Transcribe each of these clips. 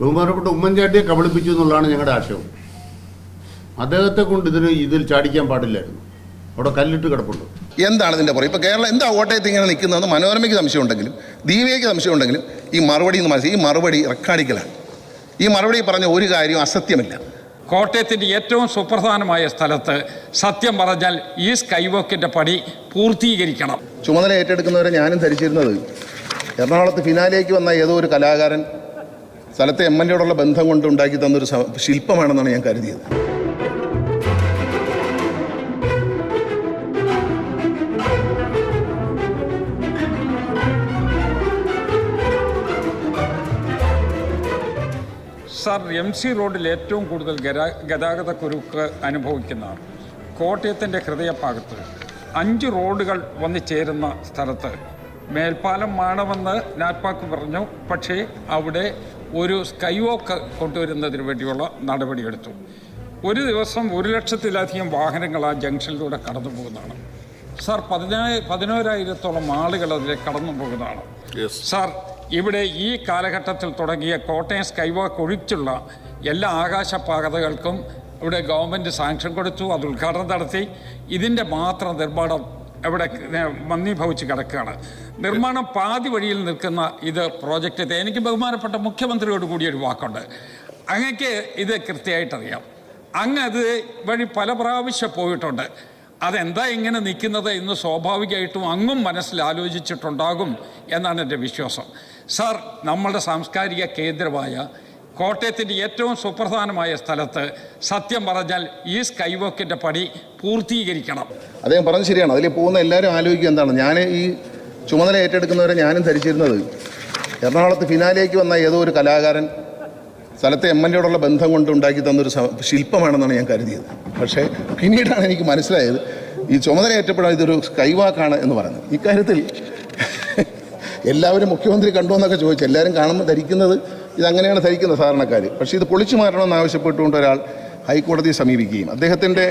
ബഹുമാനപ്പെട്ട ഉമ്മൻചാണ്ടിയെ കബളിപ്പിച്ചു എന്നുള്ളതാണ് ഞങ്ങളുടെ ആശയം. അദ്ദേഹത്തെ കൊണ്ട് ഇതിന് ഇതിൽ ചാടിക്കാൻ പാടില്ലായിരുന്നു. അവിടെ കല്ലിട്ട് കിടപ്പുണ്ട്. എന്താണ് ഇതിന്റെ പുറം ഇപ്പോൾ കേരളം എന്താ കോട്ടയത്ത് ഇങ്ങനെ നിൽക്കുന്നതെന്ന് മനോരമയ്ക്ക് സംശയം ഉണ്ടെങ്കിലും ദീപികയ്ക്ക് സംശയം ഉണ്ടെങ്കിലും ഈ മറുപടി എന്ന് മനസ്സിലായി. ഈ മറുപടി റെക്കാർഡിക്കലാണ് ഈ മറുപടി പറഞ്ഞ ഒരു കാര്യവും അസത്യമില്ല. കോട്ടയത്തിന്റെ ഏറ്റവും സുപ്രധാനമായ സ്ഥലത്ത് സത്യം പറഞ്ഞാൽ ഈ സ്കൈവോക്കിന്റെ പണി പൂർത്തീകരിക്കണം. ചുമതല ഏറ്റെടുക്കുന്നവരെ ഞാനും ധരിച്ചിരുന്നത് എറണാകുളത്ത് ഫിനാലേക്ക് വന്ന ഏതോ ഒരു കലാകാരൻ സ്ഥലത്തെ എം എൽ എയോടുള്ള ബന്ധം കൊണ്ട് ഉണ്ടാക്കി തന്നൊരു ശില്പമാണെന്നാണ് ഞാൻ കരുതിയത്. സാർ എം സി റോഡിൽ ഏറ്റവും കൂടുതൽ ഗതാഗത കുരുക്ക് അനുഭവിക്കുന്ന കോട്ടയത്തിന്റെ ഹൃദയഭാഗത്ത് അഞ്ച് റോഡുകൾ വന്നു ചേരുന്ന സ്ഥലത്ത് മേൽപ്പാലം വേണമെന്ന് നാറ്റ്പാക്ക് പറഞ്ഞു. പക്ഷേ അവിടെ ഒരു സ്കൈ വോക്ക് കൊണ്ടുവരുന്നതിന് വേണ്ടിയുള്ള നടപടിയെടുത്തു. ഒരു ദിവസം ഒരു ലക്ഷത്തിലധികം വാഹനങ്ങൾ ആ ജംഗ്ഷനിലൂടെ കടന്നു പോകുന്നതാണ്. സാർ പതിനായി പതിനോരായിരത്തോളം ആളുകൾ അതിലെ കടന്നു പോകുന്നതാണ്. സാർ ഇവിടെ ഈ കാലഘട്ടത്തിൽ തുടങ്ങിയ കോട്ടയം സ്കൈവാക്ക് ഒഴിച്ചുള്ള എല്ലാ ആകാശപാതകൾക്കും ഇവിടെ ഗവൺമെന്റ് സാങ്ഷൻ കൊടുത്തു അത് ഉദ്ഘാടനം നടത്തി. ഇതിന്റെ മാത്രം നിർമ്മാണം ഇവിടെ മന്ദീഭവിച്ച് കിടക്കുകയാണ്. നിർമ്മാണം പാതി വഴിയിൽ നിൽക്കുന്ന ഇത് പ്രോജക്റ്റ് എനിക്ക് ബഹുമാനപ്പെട്ട മുഖ്യമന്ത്രിയോട് കൂടി ഒരു വാക്കുണ്ട്. അങ്ങക്ക് ഇത് കൃത്യമായിട്ടറിയാം. അങ്ങ് അത് വഴി പല പ്രാവശ്യം പോയിട്ടുണ്ട്. അതെന്താ ഇങ്ങനെ നിൽക്കുന്നത് എന്ന് സ്വാഭാവികമായിട്ടും അങ്ങും മനസ്സിൽ ആലോചിച്ചിട്ടുണ്ടാകും എന്നാണ് എന്റെ വിശ്വാസം. സാർ നമ്മളുടെ സാംസ്കാരിക കേന്ദ്രമായ കോട്ടയത്തിന്റെ ഏറ്റവും സുപ്രധാനമായ സ്ഥലത്ത് സത്യം പറഞ്ഞാൽ ഈ സ്കൈ വോക്കിന്റെ പണി പൂർത്തീകരിക്കണം. അദ്ദേഹം പറഞ്ഞത് ശരിയാണ്. അതിൽ പോകുന്ന എല്ലാവരും ആലോചിക്കുക എന്താണ്. ഞാൻ ഈ ചുമതല ഏറ്റെടുക്കുന്നവരെ ഞാനും ധരിച്ചിരുന്നത്. എറണാകുളത്ത് ഫിനാലേക്ക് വന്ന ഏതോ ഒരു കലാകാരൻ സ്ഥലത്തെ എം എൽ എയോടുള്ള ബന്ധം കൊണ്ട് ഉണ്ടാക്കി തന്നൊരു ശില്പമാണെന്നാണ് ഞാൻ കരുതിയത്. പക്ഷേ പിന്നീടാണ് എനിക്ക് മനസ്സിലായത് ഈ ചുമതല ഏറ്റപ്പോഴാണ് ഇതൊരു സ്കൈവാക്കാണ് എന്ന് പറയുന്നത്. ഇക്കാര്യത്തിൽ എല്ലാവരും മുഖ്യമന്ത്രി കണ്ടോ എന്നൊക്കെ ചോദിച്ചു. എല്ലാവരും കാണുമ്പോൾ ധരിക്കുന്നത് ഇതങ്ങനെയാണ് ധരിക്കുന്നത് സാധാരണക്കാർ പക്ഷേ ഇത് പൊളിച്ചു മാറ്റണമെന്ന് ആവശ്യപ്പെട്ടുകൊണ്ട് ഒരാൾ ഹൈക്കോടതിയെ സമീപിക്കുകയും അദ്ദേഹത്തിന്റെ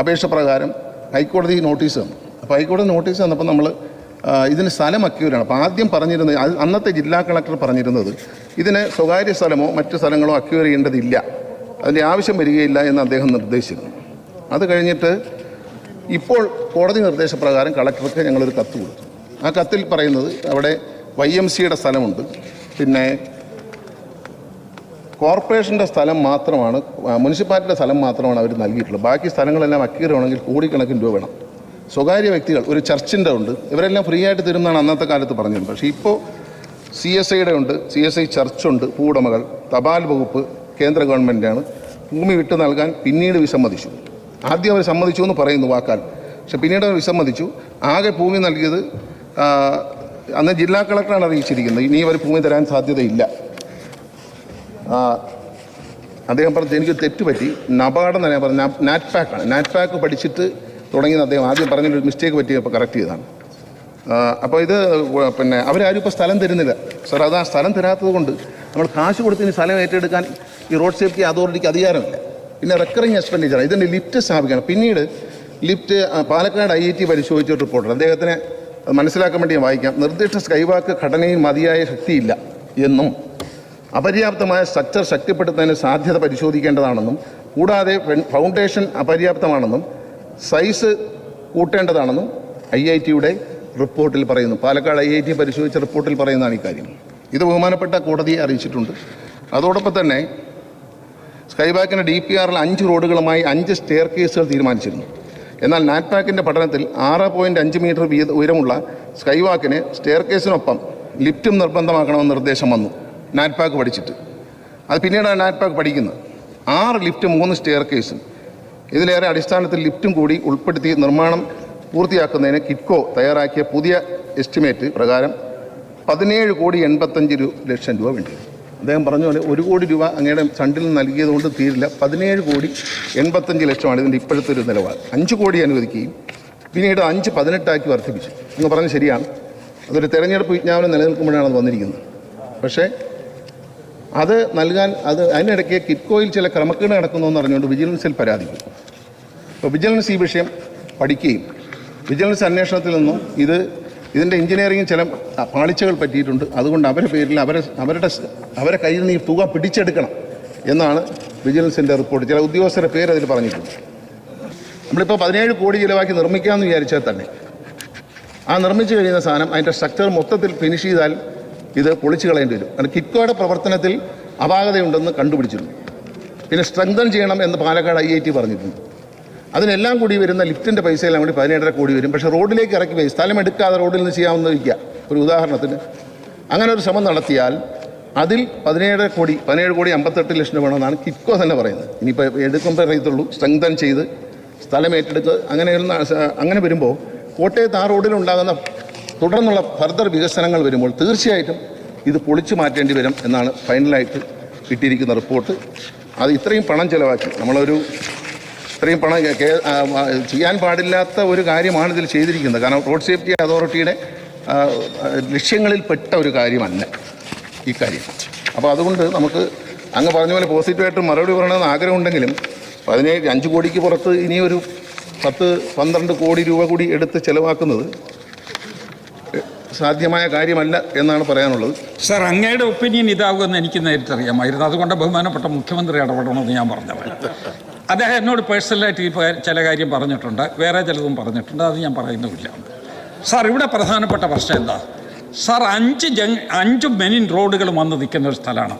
അപേക്ഷ പ്രകാരം ഹൈക്കോടതി നോട്ടീസ് തന്നു. അപ്പോൾ ഹൈക്കോടതി നോട്ടീസ് തന്നപ്പോൾ നമ്മൾ ഇതിന് സ്ഥലം അക്യൂരാണ് അപ്പോൾ ആദ്യം പറഞ്ഞിരുന്നത് അന്നത്തെ ജില്ലാ കളക്ടർ പറഞ്ഞിരുന്നത് ഇതിന് സ്വകാര്യ സ്ഥലമോ മറ്റു സ്ഥലങ്ങളോ അക്യൂർ ചെയ്യേണ്ടതില്ല. അതിന്റെ ആവശ്യം വരികയില്ല എന്ന് അദ്ദേഹം നിർദ്ദേശിച്ചിരുന്നു. അത് കഴിഞ്ഞിട്ട് ഇപ്പോൾ കോടതി നിർദ്ദേശപ്രകാരം കളക്ടർക്ക് ഞങ്ങളൊരു കത്ത് കൊടുത്തു. ആ കത്തിൽ പറയുന്നത് അവിടെ വൈ എം സിയുടെ സ്ഥലമുണ്ട്. പിന്നെ കോർപ്പറേഷന്റെ സ്ഥലം മാത്രമാണ് മുനിസിപ്പാലിറ്റിയുടെ സ്ഥലം മാത്രമാണ് അവർ നൽകിയിട്ടുള്ളത്. ബാക്കി സ്ഥലങ്ങളെല്ലാം അക്കീറുകയാണെങ്കിൽ കോടിക്കണക്കിന് രൂപ വേണം. സ്വകാര്യ വ്യക്തികൾ ഒരു ചർച്ചിന്റെ ഉണ്ട്. ഇവരെല്ലാം ഫ്രീ ആയിട്ട് തരുന്നതാണ് അന്നത്തെ കാലത്ത് പറഞ്ഞിരുന്നത് പക്ഷേ ഇപ്പോൾ സി എസ് ഐയുടെ ഉണ്ട് സി എസ് ഐ ചർച്ചുണ്ട് ഭൂവുടമകൾ തപാൽ വകുപ്പ് കേന്ദ്ര ഗവൺമെന്റാണ് ഭൂമി വിട്ടു നൽകാൻ പിന്നീട് വിസമ്മതിച്ചു. ആദ്യം അവർ സമ്മതിച്ചു എന്ന് പറയുന്നു വാക്കാൽ. പക്ഷെ പിന്നീട് അവർ വിസമ്മതിച്ചു. ആകെ ഭൂമി നൽകിയത് അന്ന് ജില്ലാ കളക്ടറാണ് അറിയിച്ചിരിക്കുന്നത്. ഇനി അവർ ഭൂമി തരാൻ സാധ്യതയില്ല. അദ്ദേഹം പറഞ്ഞു എനിക്ക് തെറ്റുപറ്റി. നബാർഡെന്ന് ഞാൻ പറഞ്ഞു നാറ്റ് പാക്കാണ് നാറ്റ് പാക്ക് പഠിച്ചിട്ട് തുടങ്ങിയത് അദ്ദേഹം ആദ്യം പറഞ്ഞൊരു മിസ്റ്റേക്ക് പറ്റി അപ്പോൾ കറക്റ്റ് ചെയ്തതാണ്. അപ്പോൾ ഇത് പിന്നെ അവരാരും ഇപ്പോൾ സ്ഥലം തരുന്നില്ല. സാർ അത് ആ സ്ഥലം തരാത്തത് കൊണ്ട് നമ്മൾ കാശ് കൊടുത്തിന് സ്ഥലം ഏറ്റെടുക്കാൻ ഈ റോഡ് സേഫ്റ്റി അതോറിറ്റിക്ക് അധികാരമില്ല. പിന്നെ റെക്കറിങ് എക്സ്പെൻഡിച്ചറാണ് ഇതിന്റെ ലിഫ്റ്റ് സ്ഥാപിക്കണം. പിന്നീട് lift Palakkad I I T പരിശോധിച്ച റിപ്പോർട്ടർ അദ്ദേഹത്തിന് മനസ്സിലാക്കാൻ വേണ്ടി വായിക്കാം. നിർദ്ദിഷ്ട സ്കൈവാക്ക് ഘടനയിൽ മതിയായ ശക്തിയില്ല എന്നും അപര്യാപ്തമായ സ്ട്രക്ചർ ശക്തിപ്പെടുത്തുന്നതിന് സാധ്യത പരിശോധിക്കേണ്ടതാണെന്നും കൂടാതെ ഫൗണ്ടേഷൻ അപര്യാപ്തമാണെന്നും സൈസ് കൂട്ടേണ്ടതാണെന്നും ഐ ഐ ടിയുടെ റിപ്പോർട്ടിൽ പറയുന്നു. പാലക്കാട് ഐ ഐ ടി പരിശോധിച്ച റിപ്പോർട്ടിൽ പറയുന്നതാണ് ഇക്കാര്യം. ഇത് ബഹുമാനപ്പെട്ട കോടതിയെ അറിയിച്ചിട്ടുണ്ട്. അതോടൊപ്പം തന്നെ സ്കൈബാക്കിന്റെ ഡി പി ആറിൽ അഞ്ച് റോഡുകളുമായി അഞ്ച് സ്റ്റെയർ കേസുകൾ തീരുമാനിച്ചിരുന്നു. എന്നാൽ നാറ്റ്പാക്കിന്റെ പഠനത്തിൽ ആറ് പോയിന്റ് അഞ്ച് മീറ്റർ വീത ഉയരമുള്ള സ്കൈവാക്കിന് സ്റ്റെയർ കേസിനൊപ്പം ലിഫ്റ്റും നിർബന്ധമാക്കണമെന്ന് നിർദ്ദേശം വന്നു. നാറ്റ്പാക്ക് പഠിച്ചിട്ട്. അത് പിന്നീടാണ് നാറ്റ്പാക്ക് പഠിക്കുന്നത്. ആറ് ലിഫ്റ്റ് മൂന്ന് സ്റ്റെയർ കേസും ഇതിലേറെ അടിസ്ഥാനത്തിൽ ലിഫ്റ്റും കൂടി ഉൾപ്പെടുത്തി നിർമ്മാണം പൂർത്തിയാക്കുന്നതിന് കിറ്റ്കോ തയ്യാറാക്കിയ പുതിയ എസ്റ്റിമേറ്റ് പ്രകാരം പതിനേഴ് കോടി എൺപത്തഞ്ച് ലക്ഷം രൂപ വേണ്ടി. അദ്ദേഹം പറഞ്ഞ പോലെ ഒരു കോടി രൂപ അങ്ങയുടെ ഫണ്ടിൽ നൽകിയതുകൊണ്ട് തീരില്ല. പതിനേഴ് കോടി എൺപത്തഞ്ച് ലക്ഷമാണ് ഇതിന്റെ ഇപ്പോഴത്തെ ഒരു നിലപാട് അഞ്ച് കോടി അനുവദിക്കുകയും പിന്നീട് അഞ്ച് പതിനെട്ടാക്കി വർദ്ധിപ്പിച്ചു. എന്ന് പറഞ്ഞ് ശരിയാണ്. അതൊരു തെരഞ്ഞെടുപ്പ് വിജ്ഞാപനം നിലനിൽക്കുമ്പോഴാണ് അത് വന്നിരിക്കുന്നത്. പക്ഷേ അത് നൽകാൻ അത് അതിനിടയ്ക്ക് കിറ്റ്കോയിൽ ചില ക്രമക്കേട് നടക്കുന്നു എന്ന് പറഞ്ഞുകൊണ്ട് വിജിലൻസിൽ പരാതിക്കും അപ്പോൾ വിജിലൻസ് ഈ വിഷയം പഠിക്കുകയും വിജിലൻസ് അന്വേഷണത്തിൽ നിന്നും ഇത് ഇതിന്റെ എഞ്ചിനീയറിംഗ് ചില പാളിച്ചകൾ പറ്റിയിട്ടുണ്ട്. അതുകൊണ്ട് അവരുടെ പേരിൽ അവരെ അവരുടെ അവരെ കയ്യിൽ നിന്ന് ഈ തുക പിടിച്ചെടുക്കണം എന്നാണ് വിജിലൻസിന്റെ റിപ്പോർട്ട്. ചില ഉദ്യോഗസ്ഥരുടെ പേര് അതിൽ പറഞ്ഞിട്ടുണ്ട്. നമ്മളിപ്പോൾ പതിനേഴ് കോടി ചിലവാക്കി നിർമ്മിക്കാമെന്ന് വിചാരിച്ചാൽ തന്നെ ആ നിർമ്മിച്ചു കഴിയുന്ന സാധനം അതിന്റെ സ്ട്രക്ചർ മൊത്തത്തിൽ ഫിനിഷ് ചെയ്താൽ ഇത് പൊളിച്ചു കളയേണ്ടി വരും. കാരണം കിറ്റ്കോയുടെ പ്രവർത്തനത്തിൽ അപാകതയുണ്ടെന്ന് കണ്ടുപിടിച്ചിരുന്നു. പിന്നെ സ്ട്രെങ്തൻ ചെയ്യണം എന്ന് പാലക്കാട് ഐ ഐ ടി പറഞ്ഞിട്ടുണ്ട്. അതിനെല്ലാം കൂടി വരുന്ന ലിഫ്റ്റിന്റെ പൈസയെല്ലാം കൂടി പതിനേഴര കോടി വരും. പക്ഷേ റോഡിലേക്ക് ഇറക്കി പോയി സ്ഥലം എടുക്കാതെ റോഡിൽ നിന്ന് ചെയ്യാവുന്ന വയ്ക്കുക ഒരു ഉദാഹരണത്തിന് അങ്ങനെ ഒരു ശ്രമം നടത്തിയാൽ അതിൽ പതിനേഴര കോടി പതിനേഴ് കോടി അമ്പത്തെട്ട് ലക്ഷം വേണമെന്നാണ് കിറ്റ്കോ തന്നെ പറയുന്നത്. ഇനിയിപ്പോൾ എടുക്കുമ്പോൾ അറിയത്തുള്ളൂ സ്ട്രെങ്തൻ ചെയ്ത് സ്ഥലം ഏറ്റെടുത്ത് അങ്ങനെയുള്ള അങ്ങനെ വരുമ്പോൾ കോട്ടയത്ത് ആ റോഡിലുണ്ടാകുന്ന തുടർന്നുള്ള ഫർദർ വികസനങ്ങൾ വരുമ്പോൾ തീർച്ചയായിട്ടും ഇത് പൊളിച്ചു മാറ്റേണ്ടി വരും എന്നാണ് ഫൈനലായിട്ട് കിട്ടിയിരിക്കുന്ന റിപ്പോർട്ട്. അത് ഇത്രയും പണം ചിലവാക്കി നമ്മളൊരു ഇത്രയും പണം ചെയ്യാൻ പാടില്ലാത്ത ഒരു കാര്യമാണ് ഇതിൽ ചെയ്തിരിക്കുന്നത്. കാരണം റോഡ് സേഫ്റ്റി അതോറിറ്റിയുടെ ലക്ഷ്യങ്ങളിൽ പെട്ട ഒരു കാര്യമല്ല ഈ കാര്യം. അപ്പോൾ അതുകൊണ്ട് നമുക്ക് അങ്ങ് പറഞ്ഞ പോലെ പോസിറ്റീവായിട്ട് മറുപടി പറയണമെന്ന് ആഗ്രഹമുണ്ടെങ്കിലും അതിനെ അഞ്ച് കോടിക്ക് പുറത്ത് ഇനിയൊരു പത്ത് പന്ത്രണ്ട് കോടി രൂപ കൂടി എടുത്ത് ചിലവാക്കുന്നത് സാധ്യമായ കാര്യമല്ല എന്നാണ് പറയാനുള്ളത്. സർ അങ്ങയുടെ ഒപ്പീനിയൻ ഇതാകുമെന്ന് എനിക്ക് നേരിട്ടറിയാമായിരുന്നു. അതുകൊണ്ട് ബഹുമാനപ്പെട്ട മുഖ്യമന്ത്രി ഇടപെടണമെന്ന് ഞാൻ പറഞ്ഞത് അദ്ദേഹം എന്നോട് പേഴ്സണലായിട്ട് ഈ ചില കാര്യം പറഞ്ഞിട്ടുണ്ട്. വേറെ ചിലതും പറഞ്ഞിട്ടുണ്ട്. അത് ഞാൻ പറയുന്നുമില്ല. സാർ ഇവിടെ പ്രധാനപ്പെട്ട പ്രശ്നം എന്താ? സാർ അഞ്ച് ജങ് അഞ്ച് മെനിൻ റോഡുകൾ വന്ന് നിൽക്കുന്ന ഒരു സ്ഥലമാണ്.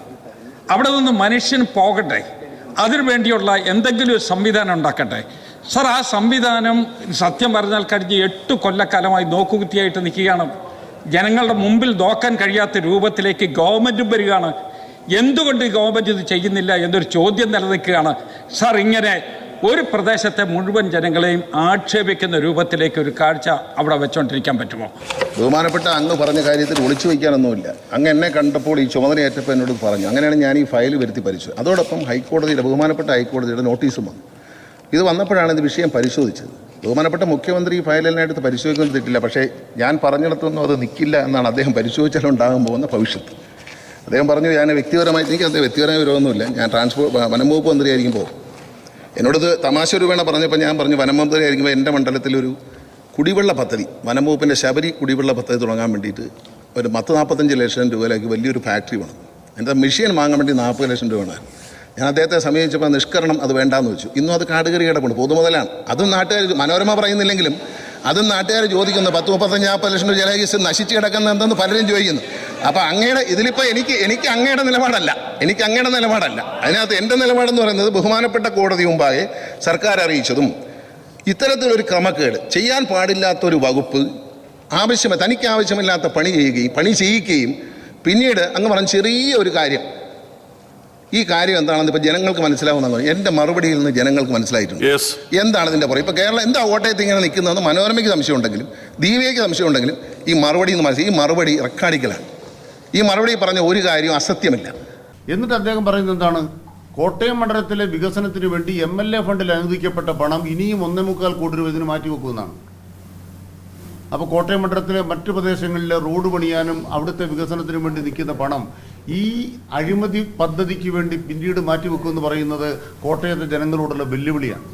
അവിടെ നിന്ന് മനുഷ്യൻ പോകട്ടെ. അതിനു വേണ്ടിയുള്ള എന്തെങ്കിലും ഒരു സംവിധാനം ഉണ്ടാക്കട്ടെ. സാർ ആ സംവിധാനം സത്യം പറഞ്ഞാൽ കഴിഞ്ഞ് എട്ട് കൊല്ലക്കാലമായി നോക്കുകുത്തിയായിട്ട് നിൽക്കുകയാണ്. ജനങ്ങളുടെ മുമ്പിൽ നോക്കാൻ കഴിയാത്ത രൂപത്തിലേക്ക് ഗവൺമെന്റും വരികയാണ്. എന്തുകൊണ്ട് ഗവൺമെന്റ് ഇത് ചെയ്യുന്നില്ല എന്നൊരു ചോദ്യം നിലനിൽക്കുകയാണ്. സാർ ഇങ്ങനെ ഒരു പ്രദേശത്തെ മുഴുവൻ ജനങ്ങളെയും ആക്ഷേപിക്കുന്ന രൂപത്തിലേക്ക് ഒരു കാഴ്ച അവിടെ വെച്ചോണ്ടിരിക്കാൻ പറ്റുമോ? ബഹുമാനപ്പെട്ട അങ്ങ് പറഞ്ഞ കാര്യത്തിൽ ഒളിച്ചു വയ്ക്കാനൊന്നുമില്ല. അങ്ങ് എന്നെ കണ്ടപ്പോൾ ഈ ചുമതലയേറ്റപ്പോൾ എന്നോട് പറഞ്ഞു. അങ്ങനെയാണ് ഞാൻ ഈ ഫയൽ വരുത്തി പരിശോധിച്ചത് അതോടൊപ്പം ഹൈക്കോടതിയുടെ ബഹുമാനപ്പെട്ട ഹൈക്കോടതിയുടെ നോട്ടീസും വന്നു. ഇത് വന്നപ്പോഴാണ് ഇത് വിഷയം പരിശോധിച്ചത്. ബഹുമാനപ്പെട്ട മുഖ്യമന്ത്രി ഈ ഫയലെല്ലാം എടുത്ത് പരിശോധിക്കുന്നത് തെറ്റില്ല. പക്ഷേ ഞാൻ പറഞ്ഞിടത്തൊന്നും അത് നിൽക്കില്ല എന്നാണ് അദ്ദേഹം പരിശോധിച്ചാലുണ്ടാകാൻ പോകുന്ന ഭവിഷ്യത്ത്. അദ്ദേഹം പറഞ്ഞു ഞാൻ വ്യക്തിപരമായിട്ട് എനിക്ക് അദ്ദേഹം വ്യക്തിപരമായ വിരോധമൊന്നുമില്ല. ഞാൻ ട്രാൻസ്പോർട്ട് വനം വകുപ്പ് മന്ത്രിയായിരിക്കുമ്പോൾ എന്നോട് തമാശ രൂപേണ പറഞ്ഞപ്പോൾ ഞാൻ പറഞ്ഞു വനം മന്ത്രി ആയിരിക്കുമ്പോൾ എന്റെ മണ്ഡലത്തിലൊരു കുടിവെള്ള പദ്ധതി വനം വകുപ്പിന്റെ ശബരി കുടിവെള്ള പദ്ധതി തുടങ്ങാൻ വേണ്ടിയിട്ട് ഒരു പത്ത് നാൽപ്പത്തഞ്ച് ലക്ഷം രൂപയിലേക്ക് വലിയൊരു ഫാക്ടറി വേണം. എന്റെ മെഷീൻ വാങ്ങാൻ വേണ്ടി നാൽപ്പത് ലക്ഷം രൂപ വേണം ഞാൻ അദ്ദേഹത്തെ സമീപിച്ചപ്പോൾ നിഷ്കരണം അത് വേണ്ടാന്ന് വെച്ചു. ഇന്നും അത് കാടുകറി കിടപ്പുണ്ട് പൊതുമുതലാണ്. അതും നാട്ടുകാർ മനോരമ പറയുന്നില്ലെങ്കിലും അതും നാട്ടുകാർ ചോദിക്കുന്നു പത്ത് മുപ്പത്തഞ്ച് നാൽപ്പത് ലക്ഷം രൂപ ജലകീസ് നശിച്ച് കിടക്കുന്ന എന്തെന്ന് പലരും ചോദിക്കുന്നു. അപ്പോൾ അങ്ങയുടെ ഇതിലിപ്പോൾ എനിക്ക് എനിക്ക് അങ്ങയുടെ നിലപാടല്ല. എനിക്ക് അങ്ങയുടെ നിലപാടല്ല. അതിനകത്ത് എന്റെ നിലപാടെന്ന് പറയുന്നത് ബഹുമാനപ്പെട്ട കോടതി മുമ്പാകെ സർക്കാർ അറിയിച്ചതും ഇത്തരത്തിലൊരു ക്രമക്കേട് ചെയ്യാൻ പാടില്ലാത്തൊരു വകുപ്പ് ആവശ്യമ തനിക്ക് ആവശ്യമില്ലാത്ത പണി ചെയ്യുകയും പണി ചെയ്യിക്കുകയും പിന്നീട് അങ്ങ് പറഞ്ഞ ചെറിയ ഒരു കാര്യം. ഈ കാര്യം എന്താണെന്ന് ഇപ്പൊ ജനങ്ങൾക്ക് മനസ്സിലാവുന്ന എന്റെ മറുപടിയിൽ നിന്ന് ജനങ്ങൾക്ക് മനസ്സിലായിട്ടുണ്ട്. എന്താണ് ഇതിന്റെ പുറം ഇപ്പൊ കേരളം എന്താ കോട്ടയത്ത് ഇങ്ങനെ നിൽക്കുന്നതെന്ന് മനോരമയ്ക്ക് സംശയമുണ്ടെങ്കിലും ദീപയ്ക്ക് സംശയമുണ്ടെങ്കിലും ഈ മറുപടി എന്ന് മനസ്സിലായി. ഈ മറുപടി റെക്കാർഡിക്കലാണ്. ഈ മറുപടി പറഞ്ഞ ഒരു കാര്യം അസത്യമില്ല. എന്നിട്ട് അദ്ദേഹം പറയുന്നത് എന്താണ്? കോട്ടയം മണ്ഡലത്തിലെ വികസനത്തിന് വേണ്ടി എം എൽ എ ഫണ്ടിൽ അനുവദിക്കപ്പെട്ട പണം ഇനിയും ഒന്നേ മുക്കാൽ കോടി രൂപ ഇതിന് മാറ്റിവെക്കുമെന്നാണ് അപ്പോൾ കോട്ടയം മണ്ഡലത്തിലെ മറ്റു പ്രദേശങ്ങളിലെ റോഡ് പണിയാനും അവിടുത്തെ വികസനത്തിനു വേണ്ടി നിൽക്കുന്ന പണം ഈ അഴിമതി പദ്ധതിക്ക് വേണ്ടി പിന്നീട് മാറ്റിവെക്കുമെന്ന് പറയുന്നത് കോട്ടയത്തെ ജനങ്ങളോടുള്ള വെല്ലുവിളിയാണ്.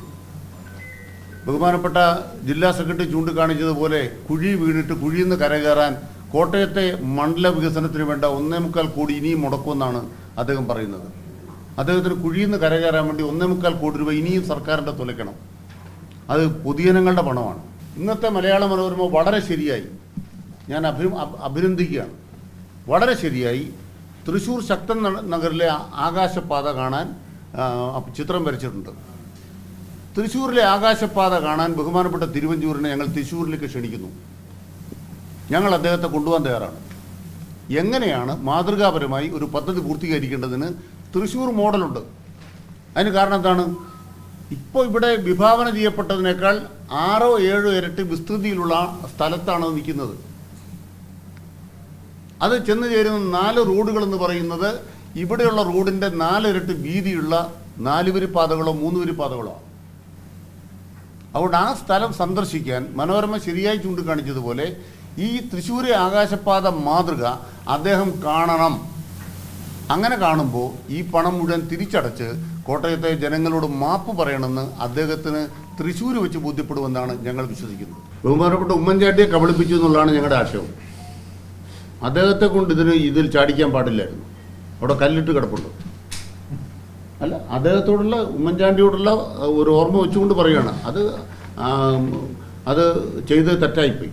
ബഹുമാനപ്പെട്ട ജില്ലാ സെക്രട്ടറി ചൂണ്ടിക്കാണിച്ചതുപോലെ കുഴി വീണിട്ട് കുഴിയിൽ നിന്ന് കരകയറാൻ കോട്ടയത്തെ മണ്ഡല വികസനത്തിന് വേണ്ട ഒന്നേ മുക്കാൽ കോടി ഇനിയും മുടക്കുമെന്നാണ് അദ്ദേഹം പറയുന്നത്. അദ്ദേഹത്തിന് കുഴിയിൽ നിന്ന് കരകയറാൻ വേണ്ടി ഒന്നേ മുക്കാൽ കോടി രൂപ ഇനിയും സർക്കാരിന്റെ തുലയ്ക്കണം. അത് പൊതുജനങ്ങളുടെ പണമാണ്. ഇന്നത്തെ മലയാള മനോരമ വളരെ ശരിയായി. ഞാൻ അഭി അഭിനന്ദിക്കുകയാണ്. വളരെ ശരിയായി. തൃശ്ശൂർ ശക്തൻ നഗറിലെ ആകാശപാത കാണാൻ ചിത്രം വരച്ചിട്ടുണ്ട്. തൃശ്ശൂരിലെ ആകാശപാത കാണാൻ ബഹുമാനപ്പെട്ട തിരുവഞ്ചൂരിനെ ഞങ്ങൾ തൃശ്ശൂരിലേക്ക് ക്ഷണിക്കുന്നു. ഞങ്ങൾ അദ്ദേഹത്തെ കൊണ്ടുപോകാൻ തയ്യാറാണ്. എങ്ങനെയാണ് മാതൃകാപരമായി ഒരു പദ്ധതി പൂർത്തീകരിക്കേണ്ടതിന് തൃശ്ശൂർ മോഡലുണ്ട്. അതിന് കാരണം എന്താണ്? ഇപ്പോൾ ഇവിടെ വിഭാവന ചെയ്യപ്പെട്ടതിനേക്കാൾ ആറോ ഏഴോ ഇരട്ടി വിസ്തൃതിയിലുള്ള സ്ഥലത്താണ് നിൽക്കുന്നത്. അത് ചെന്ന് ചേരുന്ന നാല് റോഡുകൾ എന്ന് പറയുന്നത് ഇവിടെയുള്ള റോഡിന്റെ നാലിരട്ടി വീതിയുള്ള നാലുവരി പാതകളോ മൂന്നുവരി പാതകളോ അതുകൊണ്ട് ആ സ്ഥലം സന്ദർശിക്കാൻ മനോരമ ശരിയായി ചൂണ്ടിക്കാണിച്ചതുപോലെ ഈ തൃശ്ശൂരെ ആകാശപാത മാതൃക അദ്ദേഹം കാണണം. അങ്ങനെ കാണുമ്പോൾ ഈ പണം മുഴുവൻ തിരിച്ചടച്ച് കോട്ടയത്തെ ജനങ്ങളോട് മാപ്പ് പറയണമെന്ന് അദ്ദേഹത്തിന് തൃശ്ശൂർ വെച്ച് ബോധ്യപ്പെടുമെന്നാണ് ഞങ്ങൾ വിശ്വസിക്കുന്നത്. ബഹുമാനപ്പെട്ട ഉമ്മൻചാട്ടിയെ കബളിപ്പിച്ചു എന്നുള്ളതാണ് ഞങ്ങളുടെ ആശയം. അദ്ദേഹത്തെ കൊണ്ട് ഇതിന് ഇതിൽ ചാടിക്കാൻ പാടില്ലായിരുന്നു. അവിടെ കല്ലിട്ട് കിടപ്പുണ്ട്. അല്ല അദ്ദേഹത്തോടുള്ള ഉമ്മൻചാണ്ടിയോടുള്ള ഒരു ഓർമ്മ വെച്ചുകൊണ്ട് പറയുകയാണ്. അത് അത് ചെയ്ത് തെറ്റായിപ്പോയി.